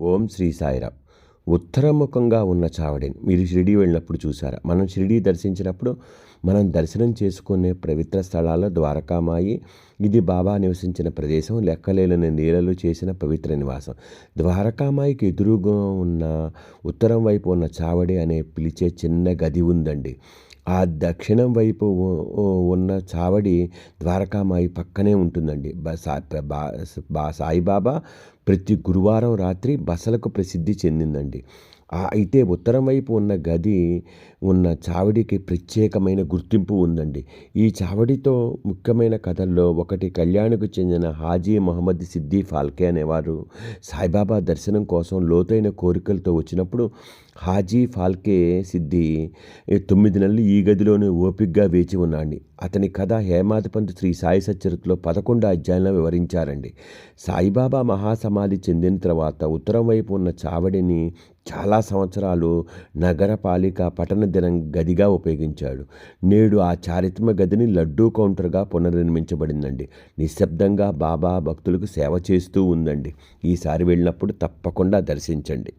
ఓం శ్రీ సాయిరామ్. ఉత్తరముఖంగా ఉన్న చావడిని మీరు షిరిడి వెళ్ళినప్పుడు చూసారా మనం షిరిడి దర్శించినప్పుడు మనం దర్శనం చేసుకునే పవిత్ర స్థలాల్లో ద్వారకామాయి ఇది బాబా నివసించిన ప్రదేశం లెక్కలేలని నీళ్ళలు చేసిన పవిత్ర నివాసం. ద్వారకామాయికి ఎదురుగా ఉన్న ఉత్తరం వైపు ఉన్న చావడి అనే పిలిచే చిన్న గది ఉందండి. ఆ దక్షిణం వైపు ఉన్న చావడి ద్వారకామాయి పక్కనే ఉంటుందండి. బా సాయిబాబా ప్రతి గురువారం రాత్రి బసలకు ప్రసిద్ధి చెందిందండి. అయితే ఉత్తరం వైపు ఉన్న గది ఉన్న చావడికి ప్రత్యేకమైన గుర్తింపు ఉందండి. ఈ చావడితో ముఖ్యమైన కథల్లో ఒకటి కళ్యాణ్కు చెందిన హాజీ మొహమ్మద్ సిద్ది ఫాల్కే అనేవారు సాయిబాబా దర్శనం కోసం లోతైన కోరికలతో వచ్చినప్పుడు హాజీ ఫాల్కే సిద్ధి తొమ్మిది నెలలు ఈ గదిలోనే ఓపిగ్గా వేచి ఉన్నాండి. అతని కథ హేమాధిపంత్ శ్రీ సాయి సచరిత్రలో పదకొండు అధ్యాయంలో వివరించారండి. సాయిబాబా మహాసమాధి చెందిన తర్వాత ఉత్తరం వైపు ఉన్న చావడిని చాలా సంవత్సరాలు నగరపాలిక పట్టణ దినం గదిగా ఉపయోగించాడు. నేడు ఆ చారిత్రక గదిని లడ్డూ కౌంటర్గా పునర్నిర్మించబడిందండి. నిశ్శబ్దంగా బాబా భక్తులకు సేవ చేస్తూ ఉందండి. ఈసారి వెళ్ళినప్పుడు తప్పకుండా దర్శించండి.